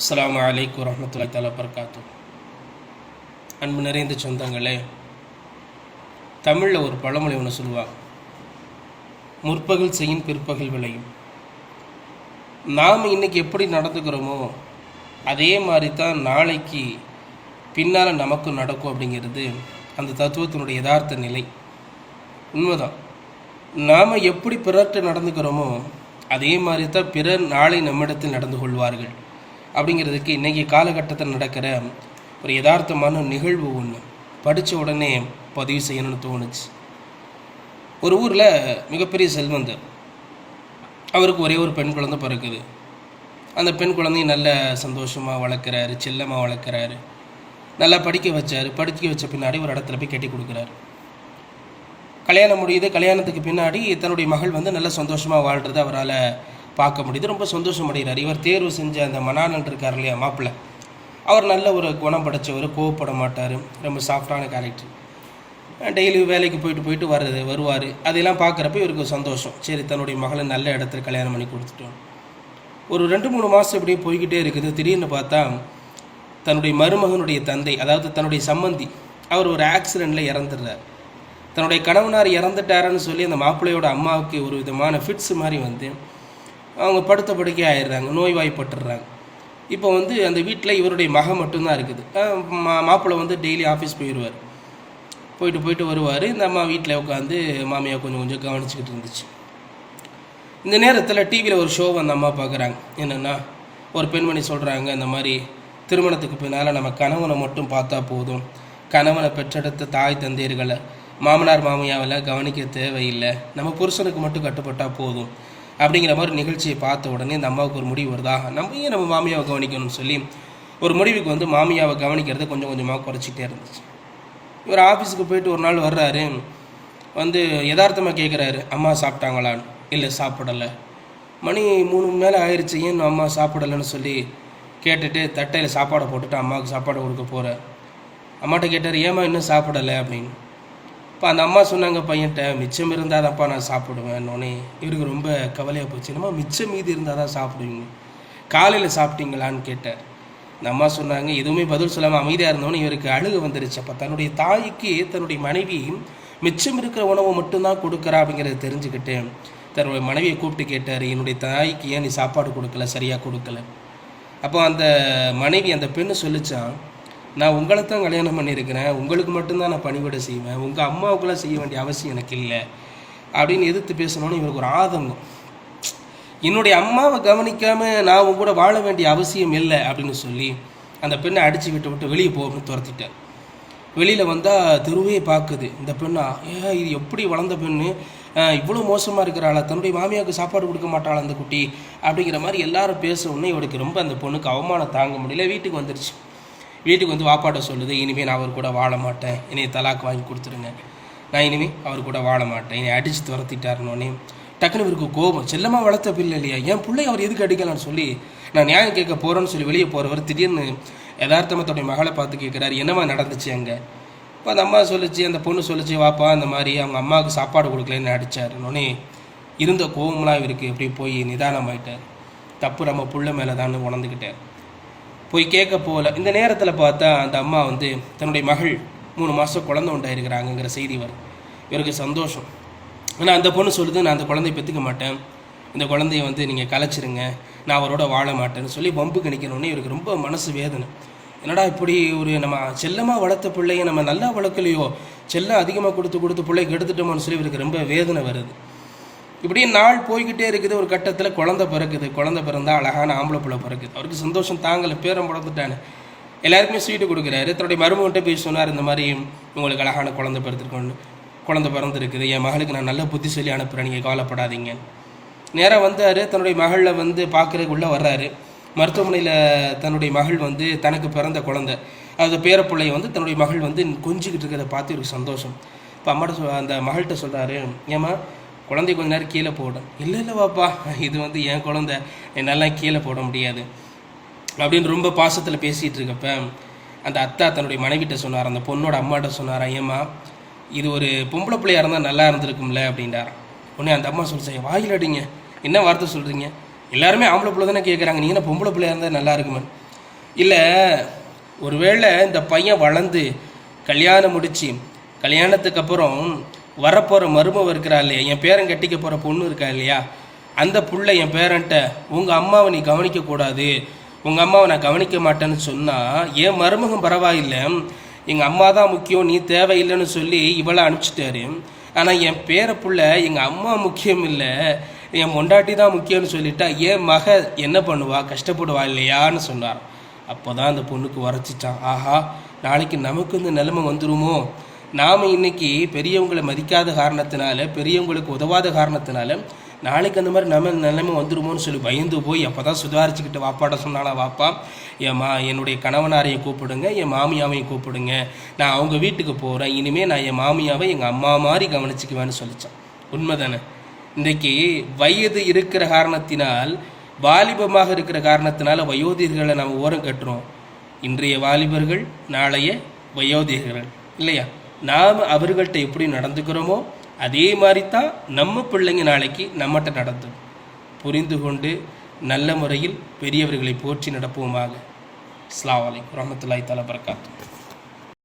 அஸ்லாம் வலைக்கம் வரமத்துல்லாஹி தலா வபரகாத்து அன்பு நிறைந்த சொந்தங்களே தமிழில் ஒரு பழமொழி ஒன்று சொல்லுவாங்க முற்பகல் செய்யும் பிற்பகல் விளையும். நாம் இன்னைக்கு எப்படி நடந்துக்கிறோமோ அதே மாதிரி தான் நாளைக்கு பின்னால் நமக்கு நடக்கும் அப்படிங்கிறது அந்த தத்துவத்தினுடைய யதார்த்த நிலை. உண்மைதான். நாம் எப்படி பிறர்கிட்ட நடந்துக்கிறோமோ அதே மாதிரி தான் பிறர் நாளை நம்மிடத்தில் நடந்து கொள்வார்கள். அப்படிங்கிறதுக்கு இன்றைக்கி காலகட்டத்தில் நடக்கிற ஒரு யதார்த்தமான நிகழ்வு ஒன்று படித்த உடனே பதிவு செய்யணும்னு தோணுச்சு. ஒரு ஊரில் மிகப்பெரிய செல்வந்தர். அவருக்கு ஒரே ஒரு பெண் குழந்தை பிறக்குது. அந்த பெண் குழந்தையை நல்ல சந்தோஷமாக வளர்க்குறாரு செல்லமாக வளர்க்குறாரு. நல்லா படிக்க வச்சார். படிக்க வச்ச பின்னாடி ஒரு இடத்துல போய் கட்டி கொடுக்குறாரு. கல்யாணம் முடியுது. கல்யாணத்துக்கு பின்னாடி தன்னுடைய மகள் வந்து நல்ல சந்தோஷமாக வாழ்கிறது அவரால் பார்க்க முடியுது. ரொம்ப சந்தோஷம் அடைகிறார் இவர் தேர்வு செஞ்ச அந்த மணானன் இருக்கார் இல்லையா மாப்பிள்ளை? அவர் நல்ல ஒரு குணம் படைச்சவர் கோவப்பட மாட்டார். ரொம்ப சாஃப்டான கேரக்டர் டெய்லி வேலைக்கு போயிட்டு போயிட்டு வர்றது வருவார். அதெல்லாம் பார்க்குறப்ப இவருக்கு சந்தோஷம். சரி தன்னுடைய மகளை நல்ல இடத்துல கல்யாணம் பண்ணி கொடுத்துட்டோம். ஒரு ரெண்டு மூணு மாதம் இப்படியே போய்கிட்டே இருக்குது. திடீர்னு பார்த்தா தன்னுடைய மருமகனுடைய தந்தை அதாவது தன்னுடைய சம்மந்தி அவர் ஒரு ஆக்சிடெண்ட்டில் இறந்துடுறார். தன்னுடைய கணவனார் இறந்துட்டாருன்னு சொல்லி அந்த மாப்பிள்ளையோட அம்மாவுக்கு ஒரு விதமான ஃபிட்ஸ் மாதிரி வந்து அவங்க படுத்த படுக்கை ஆயிடுறாங்க நோய்வாய்ப்பட்டுடுறாங்க இப்போ வந்து அந்த வீட்டில் இவருடைய மகன் மட்டும்தான் இருக்குது. மா மாப்பிள்ளை வந்து டெய்லி ஆஃபீஸ் போயிடுவார் போயிட்டு போயிட்டு வருவார். இந்த அம்மா வீட்டில் உட்காந்து மாமியாக கொஞ்சம் கொஞ்சம் கவனிச்சுக்கிட்டு இருந்துச்சு. இந்த நேரத்தில் டிவியில் ஒரு ஷோ அந்த அம்மா பார்க்குறாங்க என்னென்னா ஒரு பெண்மணி சொல்கிறாங்க இந்த மாதிரி திருமணத்துக்கு பின்னால் நம்ம கணவனை மட்டும் பார்த்தா போதும். கணவனை பெற்றெடுத்த தாய் தந்தையர்களை மாமனார் மாமியாவில் கவனிக்க தேவையில்லை. நம்ம புருஷனுக்கு மட்டும் கட்டுப்பட்டால் போதும். அப்படிங்கிற மாதிரி நிகழ்ச்சியை பார்த்த உடனே இந்த அம்மாவுக்கு ஒரு முடிவு வருதா? நம்ம ஏன் நம்ம மாமியாவை கவனிக்கணும்னு சொல்லி ஒரு முடிவுக்கு வந்து மாமியாவை கவனிக்கிறத கொஞ்சம் கொஞ்சமாக குறைச்சிட்டே இருந்துச்சு. இவர் ஆஃபீஸுக்கு போயிட்டு ஒரு நாள் வர்றாரு. வந்து யதார்த்தமாக கேட்குறாரு அம்மா சாப்பிட்டாங்களான்னு இல்லை சாப்பிடலை. மணி மூணு மேலே ஆயிடுச்சு ஏன் அம்மா சாப்பிடலைன்னு சொல்லி கேட்டுட்டு தட்டையில் சாப்பாடை போட்டுட்டு அம்மாவுக்கு சாப்பாடு கொடுக்க போகிறார் அம்மாட்ட கேட்டார் ஏம்மா இன்னும் சாப்பிடலை? அப்படின்னு. இப்போ அந்த அம்மா சொன்னாங்க பையன்ட்ட மிச்சம் இருந்தால் தான்ப்பா நான் சாப்பிடுவேன்னொன்னே இவருக்கு ரொம்ப கவலையாக போச்சு. என்னம்மா மிச்சம் மீதி இருந்தால் தான் சாப்பிடுவீங்க? காலையில் சாப்பிட்டீங்களான்னு கேட்டார் இந்த அம்மா சொன்னாங்க எதுவுமே பதில் சொல்லாமல் அமைதியாக இருந்தோன்னு இவருக்கு அழுக வந்துருச்சு. அப்போ தன்னுடைய தாய்க்கு தன்னுடைய மனைவி மிச்சம் இருக்கிற உணவை மட்டும்தான் கொடுக்குறா அப்படிங்கிறத தெரிஞ்சுக்கிட்டு தன்னுடைய மனைவியை கூப்பிட்டு கேட்டார் என்னுடைய தாய்க்கு ஏன் நீ சாப்பாடு கொடுக்கல? சரியாக கொடுக்கல? அப்போ அந்த மனைவி அந்த பெண்ணு சொல்லிச்சான் நான் உங்களை தான் கல்யாணம் பண்ணியிருக்கிறேன். உங்களுக்கு மட்டும்தான் நான் பணிவிடை செய்வேன். உங்கள் அம்மாவுக்குலாம் செய்ய வேண்டிய அவசியம் எனக்கு இல்லை. அப்படின்னு எதிர்த்து பேசணும்னு இவருக்கு ஒரு ஆதங்கம். என்னுடைய அம்மாவை கவனிக்காமல் நான் உங்க கூட வாழ வேண்டிய அவசியம் இல்லை அப்படின்னு சொல்லி அந்த பெண்ணை அடித்து விட்டு விட்டு வெளியே போகணும்னு துரத்திட்டேன். வெளியில் வந்தால் தெருவே பார்க்குது இந்த பெண்ணா ஏ இது எப்படி வளர்ந்த பெண்ணு? இவ்வளோ மோசமாக இருக்கிறாளா தன்னுடைய மாமியாவுக்கு சாப்பாடு கொடுக்க மாட்டாளா அந்த குட்டி? அப்படிங்கிற மாதிரி எல்லாரும் பேச உடனே இவளுக்கு ரொம்ப அந்த பொண்ணுக்கு அவமானம் தாங்க முடியல. வீட்டுக்கு வந்துருச்சு. வீட்டுக்கு வந்து வாப்பாட்ட சொல்லுது இனிமேல் நான் அவர் கூட வாழ மாட்டேன் என்னை தலாக்கு வாங்கி கொடுத்துருங்க. நான் இனிமேல் அவர் கூட வாழ மாட்டேன் என்னை அடித்து துரத்திட்டாருனோடனே டக்குனு இவருக்கு கோபம். செல்லமாக வளர்த்த பிள்ளை இல்லையா? என் பிள்ளை அவர் எதுக்கு அடிக்கலாம்னு சொல்லி நான் நியாயம் கேட்க போகிறேன்னு சொல்லி வெளியே போகிறவர் திடீர்னு யதார்த்தமாக தன்னுடைய மகளை பார்த்து கேட்குறாரு என்னம்மா நடந்துச்சு அங்கே? இப்போ அந்த அம்மா சொல்லிச்சு அந்த பொண்ணு சொல்லிச்சு வாப்பா அந்த மாதிரி அவங்க அம்மாவுக்கு சாப்பாடு கொடுக்கலன்னு அடித்தாருன்னொன்னே இருந்த கோபம்லாம் இவருக்கு எப்படி போய் நிதானமாயிட்டார். தப்பு நம்ம புள்ள மேலே தான் உணர்ந்துக்கிட்டார் போய் கேட்க போகல இந்த நேரத்தில் பார்த்தா அந்த அம்மா வந்து தன்னுடைய மகள் மூணு மாதம் குழந்தை உண்டாயிருக்கிறாங்கங்கிற செய்தி வரும். இவருக்கு சந்தோஷம். ஆனால் அந்த பொண்ணு சொல்லுது நான் அந்த குழந்தைய பெற்றுக்க மாட்டேன். இந்த குழந்தைய வந்து நீங்கள் கலைச்சிருங்க. நான் அவரோட வாழ மாட்டேன்னு சொல்லி பம்பு நிற்கணுன்னே இவருக்கு ரொம்ப மனசு வேதனை. என்னடா இப்படி ஒரு நம்ம செல்லமாக வளர்த்த பிள்ளைய நம்ம நல்லா வளர்க்கலையோ? செல்லம் அதிகமாக கொடுத்து கொடுத்து பிள்ளைக்கு எடுத்துட்டோமோன்னு சொல்லி இவருக்கு ரொம்ப வேதனை வருது. இப்படி நாள் போய்கிட்டே இருக்குது. ஒரு கட்டத்தில் குழந்தை பிறக்குது. குழந்தை பிறந்தா அழகான ஆம்பளை பிள்ளை பிறக்குது. அவருக்கு சந்தோஷம் தாங்கலை. பேரம் பிறந்துட்டானு. எல்லாருக்குமே ஸ்வீட்டு கொடுக்குறாரு. தன்னுடைய மருமகிட்ட போய் சொன்னார் இந்த மாதிரி உங்களுக்கு அழகான குழந்தை பிறந்திருக்கோன்னு குழந்தை பிறந்திருக்குது. என் மகளுக்கு நான் நல்ல புத்தி சொல்லி அனுப்புகிறேன் நீங்கள் கவலைப்படாதீங்க. நேராக வந்தார். தன்னுடைய மகளில் வந்து பார்க்குறதுக்கு உள்ளே வர்றாரு. மருத்துவமனையில் தன்னுடைய மகள் வந்து தனக்கு பிறந்த குழந்தை. அந்த பேரப்பிள்ளையை வந்து தன்னுடைய மகள் வந்து கொஞ்சிக்கிட்டு இருக்கிறத பார்த்து இவருக்கு சந்தோஷம். இப்போ அம்மாட்ட சொல் அந்த மகள்கிட்ட சொல்கிறாரு ஏம்மா குழந்தை கொஞ்ச நேரம் கீழே போடும் இல்லை இல்லை வாப்பா இது வந்து என் குழந்தை. என்னெல்லாம் கீழே போட முடியாது. அப்படின்னு ரொம்ப பாசத்தில் பேசிகிட்டு இருக்கப்ப அந்த அத்தா தன்னுடைய மனைவிட்ட சொன்னார் அந்த பொண்ணோட அம்மாட்ட சொன்னார் ஏம்மா இது ஒரு பொம்பளை பிள்ளையாக இருந்தால் நல்லா இருந்திருக்கும்ல அப்படின்றாராம். உடனே அந்த அம்மா சொல்லிச்சு வாயில் அடிங்க. என்ன வார்த்தை சொல்கிறீங்க எல்லாருமே ஆம்பளை பிள்ளை தானே கேட்குறாங்க நீங்கள் என்ன பொம்பளை பிள்ளையா இருந்தால் நல்லா இருக்குமே இல்லை ஒருவேளை இந்த பையன் வளர்ந்து கல்யாணம் முடித்து கல்யாணத்துக்கு அப்புறம் வரப்போகிற மருமவ இருக்கிறா இல்லையா? என் பேரன் கட்டிக்க போகிற பொண்ணு இருக்கா இல்லையா? அந்த புள்ள என் பேரன்ட்ட உங்கள் அம்மாவை நீ கவனிக்கக்கூடாது உங்கள் அம்மாவை நான் கவனிக்க மாட்டேன்னு சொன்னால் என் மருமகம் பரவாயில்லை. எங்கள் அம்மா தான் முக்கியம். நீ தேவையில்லைன்னு சொல்லி இவளை அனுப்பிச்சிட்டாரு. ஆனால் என் பேர புள்ள எங்கள் அம்மா முக்கியம் இல்லை. என் பொண்டாட்டி தான் முக்கியம்னு சொல்லிட்டா என் மக என்ன பண்ணுவா? கஷ்டப்படுவா இல்லையான்னு சொன்னார் அப்போ தான் அந்த பொண்ணுக்கு உரைச்சிச்சான் ஆஹா நாளைக்கு நமக்கு இந்த நிலைமை வந்துருமோ? நாம் இன்னைக்கு பெரியவங்களை மதிக்காத காரணத்தினால பெரியவங்களுக்கு உதவாத காரணத்தினால நாளைக்கு அந்த மாதிரி நம்ம நிலைமை வந்துடுமோன்னு சொல்லி பயந்து போய் அப்போ தான் சுதாரிச்சுக்கிட்டு வாப்பாட சொன்னாலும் வாப்பா என் மா என்னுடைய கணவனாரையும் கூப்பிடுங்க என் மாமியாவையும் கூப்பிடுங்க. நான் அவங்க வீட்டுக்கு போகிறேன் இனிமேல் நான் என் மாமியாவை எங்கள் அம்மா மாதிரி கவனிச்சுக்குவேன்னு சொல்லிச்சான். உண்மைதானே? இன்றைக்கி வயது இருக்கிற காரணத்தினால் வாலிபமாக இருக்கிற காரணத்தினால வயோதிகர்களை நம்ம ஓரம் கட்டுறோம். இன்றைய வாலிபர்கள் நாளைய வயோதிகர்கள். இல்லையா? நாம் அவர்கள்ட்ட எப்படி நடந்துக்கிறோமோ அதே மாதிரி தான் நம்ம பிள்ளைங்க நாளைக்கு நம்மகிட்ட நடந்தும். புரிந்து கொண்டு நல்ல முறையில் பெரியவர்களை போற்றி நடப்போமாக. அஸ்ஸலாமு அலைக்கும் வரஹ்மத்துல்லாஹி தஆலா